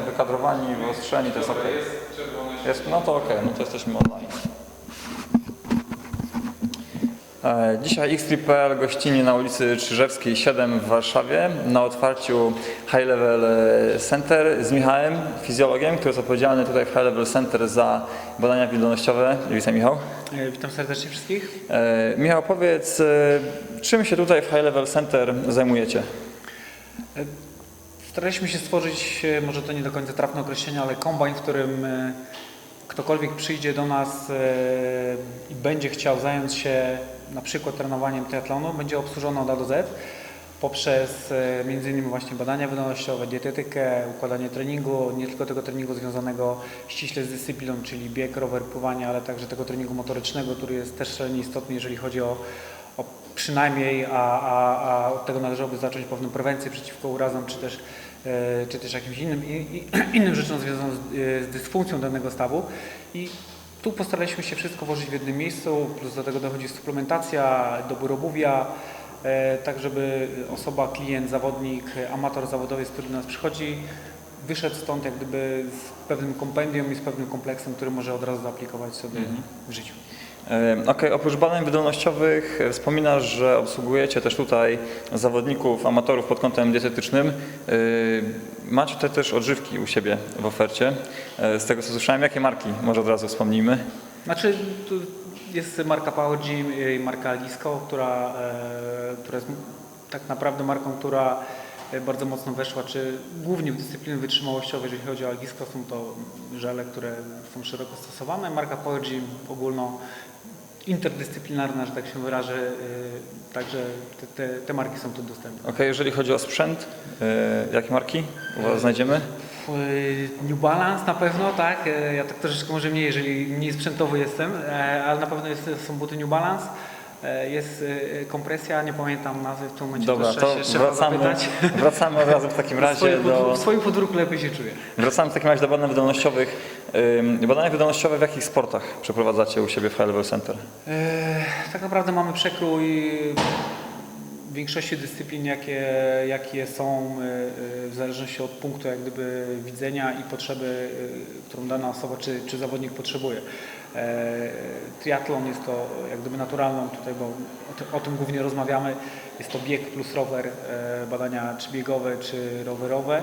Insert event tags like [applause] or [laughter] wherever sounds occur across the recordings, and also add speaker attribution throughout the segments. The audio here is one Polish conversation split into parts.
Speaker 1: Wykadrowani, wyostrzeni, to jest ok. Jest, no to ok, no to jesteśmy online. E, Dzisiaj X3PL gościnie na ulicy Czyżewskiej 7 w Warszawie na otwarciu High Level e, Center z Michałem, fizjologiem, który jest odpowiedzialny tutaj w High Level Center za badania wydolnościowe. Witam Michał.
Speaker 2: E, Witam serdecznie wszystkich.
Speaker 1: Michał, powiedz, czym się tutaj w High Level Center zajmujecie?
Speaker 2: Staraliśmy się stworzyć, e, może to nie do końca trafne określenie, ale kombajn, w którym e, ktokolwiek przyjdzie do nas e, i będzie chciał zająć się na przykład trenowaniem triatlonu, będzie obsłużony od A do Z poprzez innymi właśnie badania wydolnościowe, dietetykę, układanie treningu, nie tylko tego treningu związanego ściśle z dyscypliną, czyli bieg, rower, pływanie, ale także tego treningu motorycznego, który jest też szalenie istotny, jeżeli chodzi o, o przynajmniej, a, a, a od tego należałoby zacząć pewną prewencję przeciwko urazom, czy też, czy też jakimś innym, [clears throat] innym rzeczom związanym z, e, z dysfunkcją danego stawu. I tu postaraliśmy się wszystko włożyć w jednym miejscu, plus do tego dochodzi suplementacja, dobór obuwia, e, tak żeby osoba, klient, zawodnik, amator zawodowiec, który do nas przychodzi, wyszedł stąd jak gdyby z pewnym kompendium i z pewnym kompleksem, który może od razu zaaplikować sobie w życiu.
Speaker 1: Okej, oprócz badań wydolnościowych e, wspominasz, że obsługujecie też tutaj zawodników, amatorów pod kątem dietetycznym. Macie tutaj też odżywki u siebie w ofercie. E, Z tego co słyszałem, jakie marki? Może od razu wspomnijmy.
Speaker 2: Znaczy, tu jest marka Power Gym i marka Lisko, która, e, która jest tak naprawdę marką, która bardzo mocno weszła, czy głównie w dyscypliny wytrzymałościowe, jeżeli chodzi o Lisko, są to żele, które są szeroko stosowane. Marka Power Gym ogólno interdyscyplinarna, że tak się wyrażę, e, także te, te, te marki są tu dostępne.
Speaker 1: Okej, jeżeli chodzi o sprzęt, e, jakie marki u Was znajdziemy?
Speaker 2: Y, New Balance na pewno, tak. Ja tak troszeczkę może mniej, jeżeli mniej sprzętowy jestem, ale na pewno jest, są buty New Balance. Jest kompresja, nie pamiętam nazwy w tym momencie,
Speaker 1: Dobra,
Speaker 2: trzeba
Speaker 1: to
Speaker 2: się
Speaker 1: wracamy,
Speaker 2: zapytać.
Speaker 1: wracamy od razu w takim [laughs] razie do...
Speaker 2: w swoim podwórku lepiej się czuję.
Speaker 1: Wracamy w takim razie do badań wydolnościowych. Badania wydolnościowe w jakich sportach przeprowadzacie u siebie w High Level Center?
Speaker 2: E, Tak naprawdę mamy przekrój w większości dyscyplin, jakie, jakie są e, w zależności od punktu jak gdyby widzenia i potrzeby, e, którą dana osoba czy, czy zawodnik potrzebuje. Triatlon jest to jak gdyby naturalną tutaj, bo o, ty, o tym głównie rozmawiamy, jest to bieg plus rower, badania czy biegowe, czy rowerowe.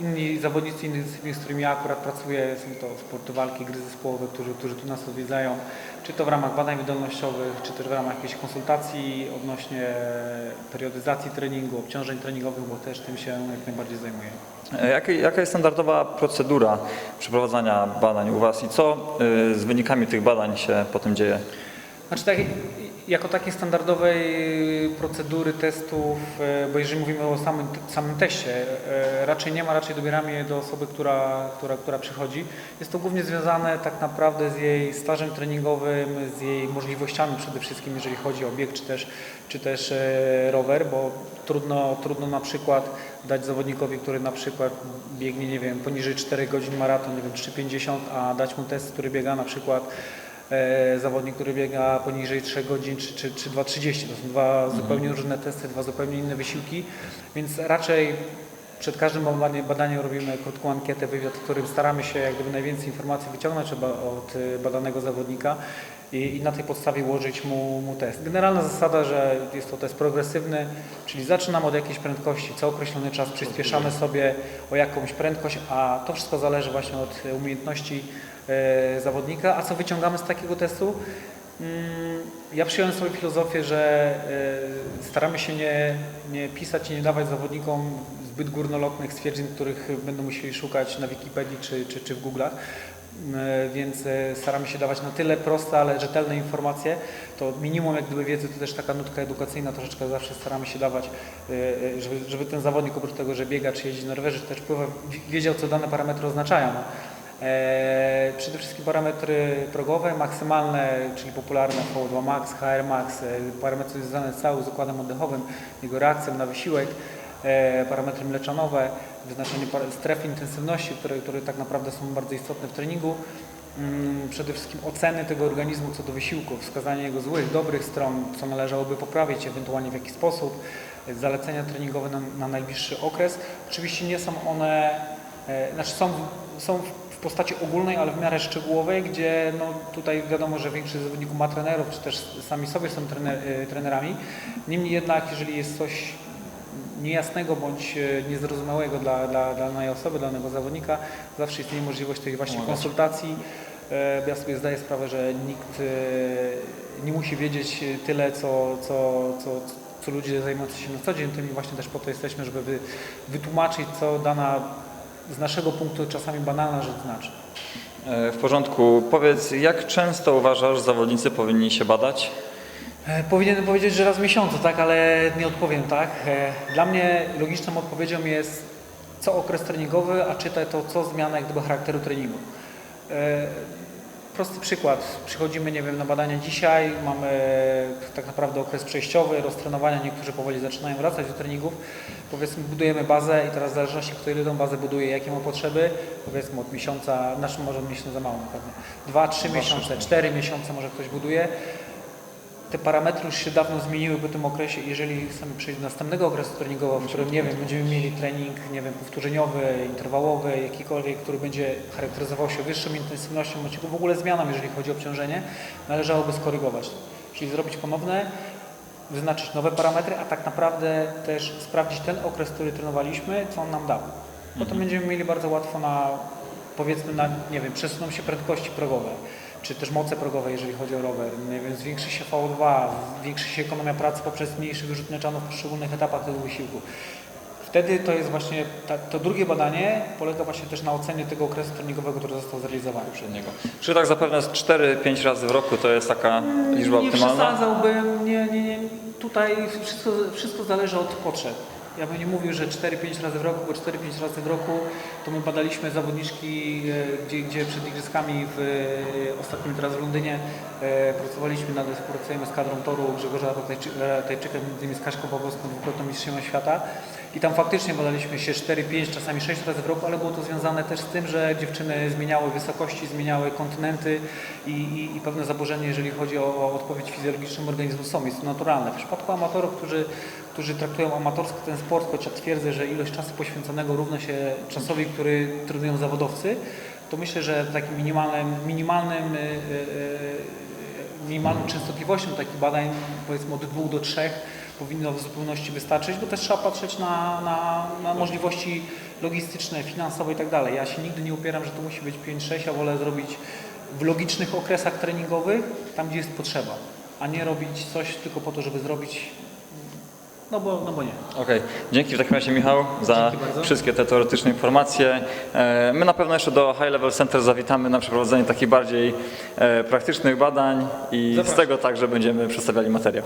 Speaker 2: E, Inni zawodnicy innych dyscyplin, z którymi ja akurat pracuję, są to sporty walki, gry zespołowe, którzy, którzy tu nas odwiedzają, czy to w ramach badań wydolnościowych, czy też w ramach jakichś konsultacji odnośnie periodyzacji treningu, obciążeń treningowych, bo też tym się jak najbardziej zajmuję.
Speaker 1: E, Jaka, jest standardowa procedura przeprowadzania badań u Was i co y, z wynikami tych badań się potem dzieje?
Speaker 2: Znaczy tak, jako takiej standardowej procedury testów, e, bo jeżeli mówimy o samym, samym teście, e, raczej nie ma, raczej dobieramy je do osoby, która, która, która przychodzi. Jest to głównie związane tak naprawdę z jej stażem treningowym, z jej możliwościami przede wszystkim, jeżeli chodzi o bieg czy też, czy też e, rower, bo trudno, trudno na przykład dać zawodnikowi, który na przykład biegnie, nie wiem, poniżej 4 godzin maraton, nie wiem, 3,50, a dać mu test, który biega na przykład zawodnik, który biega poniżej 3 godzin czy, czy, czy 2,30. To są dwa zupełnie różne testy, dwa zupełnie inne wysiłki, więc raczej przed każdym badaniem, robimy krótką ankietę, wywiad, w którym staramy się jak gdyby najwięcej informacji wyciągnąć od, e, badanego zawodnika i, i na tej podstawie ułożyć mu, mu test. Generalna zasada, że jest to test progresywny, czyli zaczynamy od jakiejś prędkości, co określony czas przyspieszamy sobie o jakąś prędkość, a to wszystko zależy właśnie od umiejętności e, zawodnika. A co wyciągamy z takiego testu? Mm, Ja przyjąłem sobie filozofię, że e, staramy się nie, nie pisać i nie dawać zawodnikom zbyt górnolotnych stwierdzeń, których będą musieli szukać na Wikipedii czy, czy, czy w Google'ach. E, Więc e, staramy się dawać na tyle proste, ale rzetelne informacje. To minimum jak gdyby wiedzy, to też taka nutka edukacyjna troszeczkę zawsze staramy się dawać, e, e, żeby, żeby ten zawodnik oprócz tego, że biega czy jeździ na rowerze, czy też pływa, wi- wiedział co dane parametry oznaczają. E, przede wszystkim parametry progowe, maksymalne, czyli popularne VO2 max, HR max, e, parametry związane z całym z układem oddechowym, jego reakcją na wysiłek, e, parametry mleczanowe, wyznaczenie stref intensywności, które, które tak naprawdę są bardzo istotne w treningu. Mm, Przede wszystkim oceny tego organizmu co do wysiłku, wskazanie jego złych, dobrych stron, co należałoby poprawić, ewentualnie w jaki sposób. zalecenia treningowe na, na najbliższy okres. Oczywiście nie są one, znaczy są, są w postaci ogólnej, ale w miarę szczegółowej, gdzie no, tutaj wiadomo, że większość zawodników ma trenerów, czy też sami sobie są trener, e, trenerami. Niemniej jednak, jeżeli jest coś niejasnego bądź e, niezrozumiałego dla, dla, dla danej osoby, dla danego zawodnika, zawsze istnieje możliwość tej właśnie konsultacji. E, Ja sobie zdaję sprawę, że nikt e, nie musi wiedzieć tyle, co, co, co, co ludzie zajmujący się na co dzień tym właśnie też po to jesteśmy, żeby wy, wytłumaczyć, co dana z naszego punktu czasami banalna rzecz znaczy.
Speaker 1: E, W porządku. Powiedz, jak często uważasz, zawodnicy powinni się badać?
Speaker 2: E, Powinienem powiedzieć, że raz w miesiącu, tak, ale nie odpowiem tak. E, Dla mnie logiczną odpowiedzią jest co okres treningowy, a czytaj to co zmiana jak gdyby charakteru treningu. Prosty przykład. Przychodzimy, nie wiem, na badania dzisiaj, mamy tak naprawdę okres przejściowy, roztrenowania, niektórzy powoli zaczynają wracać do treningów. Powiedzmy, budujemy bazę i teraz w zależności kto ile tą bazę buduje, jakie ma potrzeby, powiedzmy od miesiąca, znaczy może miesiąc za mało na pewno, dwa, trzy miesiące, cztery miesiące może ktoś buduje, te parametry już się dawno zmieniły po tym okresie. Jeżeli chcemy przejść do następnego okresu treningowego, w którym nie wiem, będziemy mieli trening, nie wiem, powtórzeniowy, interwałowy, jakikolwiek, który będzie charakteryzował się wyższą intensywnością, bądź w ogóle zmianą, jeżeli chodzi o obciążenie, należałoby skorygować. Czyli zrobić ponowne, wyznaczyć nowe parametry, a tak naprawdę też sprawdzić ten okres, który trenowaliśmy, co on nam dał. Potem będziemy mieli bardzo łatwo na, powiedzmy, na, nie wiem, przesuną się prędkości progowe, czy też moce progowe, jeżeli chodzi o rower, nie wiem, zwiększy się VO2, zwiększy się ekonomia pracy poprzez mniejszy wyrzut mleczanu w poszczególnych etapach tego wysiłku. Wtedy to jest właśnie, ta, to drugie badanie polega właśnie też na ocenie tego okresu treningowego, który został zrealizowany.
Speaker 1: Przed niego. Czy tak zapewne z 4-5 razy w roku to jest taka liczba
Speaker 2: Nie
Speaker 1: optymalna?
Speaker 2: przesadzałbym, nie, nie, nie. Tutaj wszystko, wszystko zależy od potrzeb. Ja bym nie mówił, że 4-5 razy w roku, bo 4-5 razy w roku to my badaliśmy zawodniczki, e, gdzie, gdzie przed igrzyskami w e, ostatnim teraz w Londynie e, pracowaliśmy nad współpracujemy z kadrą toru Grzegorza Tajczy- Tajczyka, między innymi z Kaśką Pawłowską, dwukrotną mistrzynią świata. I tam faktycznie badaliśmy się 4-5, czasami 6 razy w roku, ale było to związane też z tym, że dziewczyny zmieniały wysokości, zmieniały kontynenty i, i, i pewne zaburzenia, jeżeli chodzi o, o odpowiedź fizjologiczną organizmu są. Jest to naturalne. W przypadku amatorów, którzy, którzy traktują amatorsko ten sport, choć ja twierdzę, że ilość czasu poświęconego równa się czasowi, który trenują zawodowcy, to myślę, że takim minimalnym, minimalnym y, y, y, minimalną częstotliwością takich badań, powiedzmy od dwóch do trzech, powinno w zupełności wystarczyć, bo też trzeba patrzeć na, na, na możliwości logistyczne, finansowe i tak. Ja się nigdy nie upieram, że to musi być 5-6, ja wolę zrobić w logicznych okresach treningowych, tam gdzie jest potrzeba, a nie robić coś tylko po to, żeby zrobić, no bo, no bo nie.
Speaker 1: Okej, dzięki w takim razie Michał za
Speaker 2: Dzięki bardzo.
Speaker 1: wszystkie te teoretyczne informacje. E, My na pewno jeszcze do High Level Center zawitamy na przeprowadzenie takich bardziej e, praktycznych badań i z tego także będziemy przedstawiali materiał.